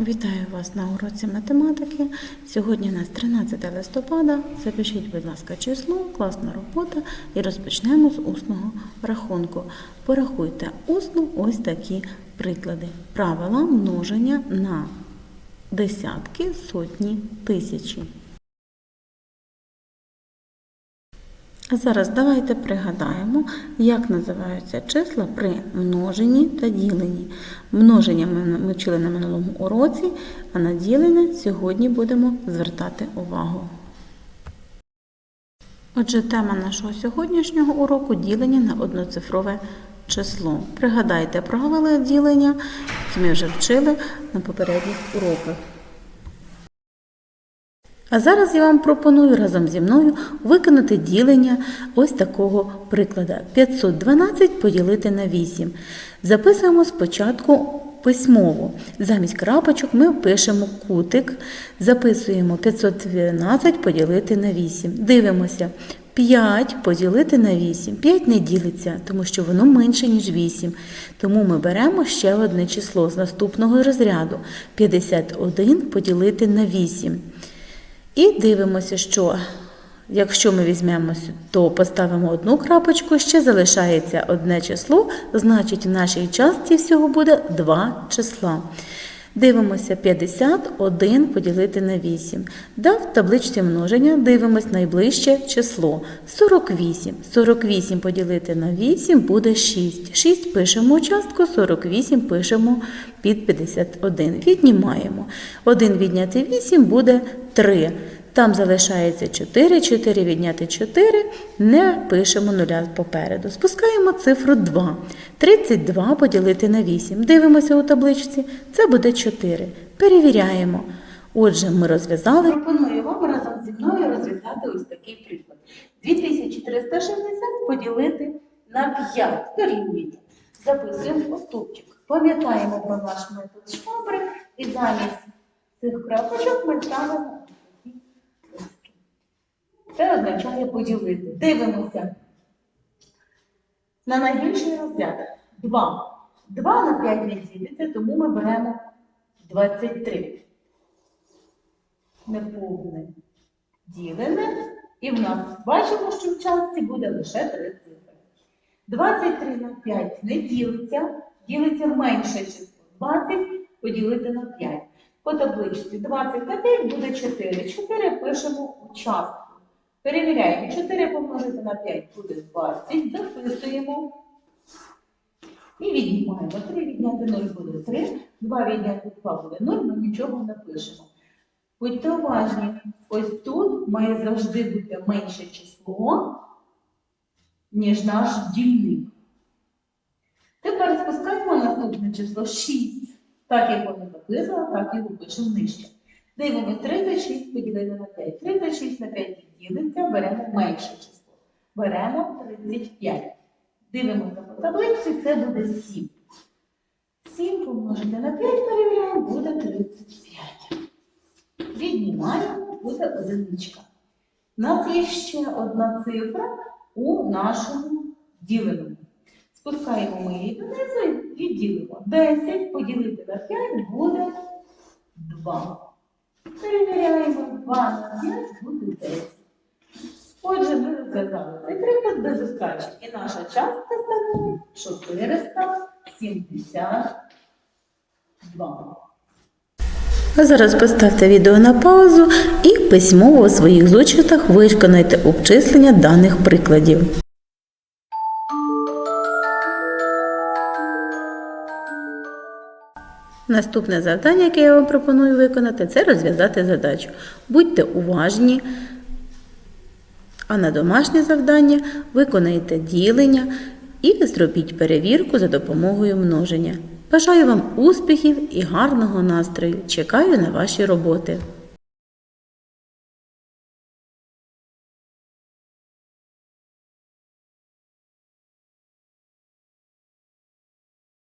Вітаю вас на уроці математики. Сьогодні у нас 13 листопада. Запишіть, будь ласка, число, класна робота і розпочнемо з усного рахунку. Порахуйте усно ось такі приклади. Правила множення на десятки, сотні, тисячі. А зараз давайте пригадаємо, як називаються числа при множенні та діленні. Множення ми вчили на минулому уроці, а на ділення сьогодні будемо звертати увагу. Отже, тема нашого сьогоднішнього уроку ділення на одноцифрове число. Пригадайте правила ділення, які ми вже вчили на попередніх уроках. А зараз я вам пропоную разом зі мною виконати ділення ось такого прикладу. 512 поділити на 8. Записуємо спочатку письмово. Замість крапочок ми пишемо кутик, записуємо 512 поділити на 8. Дивимося. 5 поділити на 8. 5 не ділиться, тому що воно менше, ніж 8. Тому ми беремо ще одне число з наступного розряду. 51 поділити на 8. І дивимося, що якщо ми візьмемо, то поставимо одну крапочку, ще залишається одне число, значить в нашій частці всього буде два числа. Дивимося 51 поділити на 8. Да, в табличці множення дивимось найближче число 48. 48 поділити на 8 буде 6. 6 пишемо частку, 48 пишемо під 51. Віднімаємо. 1 відняти 8 буде 3. Там залишається 4, 4 відняти 4, не пишемо нуля попереду. Спускаємо цифру 2. 32 поділити на 8. Дивимося у табличці, це буде 4. Перевіряємо. Отже, ми розв'язали. Пропоную вам разом зі мною розв'язати ось такий приклад. 2360 поділити на 5 дорівнює. Записуємо у стовпчик. Пам'ятаємо про наш метод швабри і замість цих крапочок ми ставимо. Це означає поділити. Дивимося на найбільший розряд. 2. 2 на 5 не ділиться, тому ми беремо 23 неповне ділене, і в нас бачимо, що в частці буде лише три цифри. 23 на 5 не ділиться, ділиться менше число. 20 поділити на 5. По табличці 20 на 5 буде 4. 4 пишемо у частку. Перевіряємо. 4 помножити на 5 буде 20. Записуємо. І віднімаємо. 3 відняти 0 буде 3, 2 відняти 2 буде 0, ми нічого не пишемо. Будьте уважні, ось тут має завжди бути менше число, ніж наш дільник. Тепер спускаємо наступне число 6. Так як воно написано, так його пишемо нижче. Дивимось 36 поділити на 5. 36 на 5 ділиться, беремо менше число. Беремо 35. Дивимося по таблиці, це буде 7. 7 помножити на 5, перевіряємо, буде 35. Віднімаємо, буде одиничка. У нас є ще одна цифра у нашому діленому. Спускаємо ми її донизу і ділимо. 10 поділити на 5 буде 2. Перевіряємо 2 на 5 буде 10. Отже, ми розв'язали цей приклад без ускачень. І наша частка становить 472. А зараз поставте відео на паузу і письмово у своїх зошитах виконайте обчислення даних прикладів. Наступне завдання, яке я вам пропоную виконати, це розв'язати задачу. Будьте уважні, а на домашнє завдання виконайте ділення і зробіть перевірку за допомогою множення. Бажаю вам успіхів і гарного настрою. Чекаю на ваші роботи.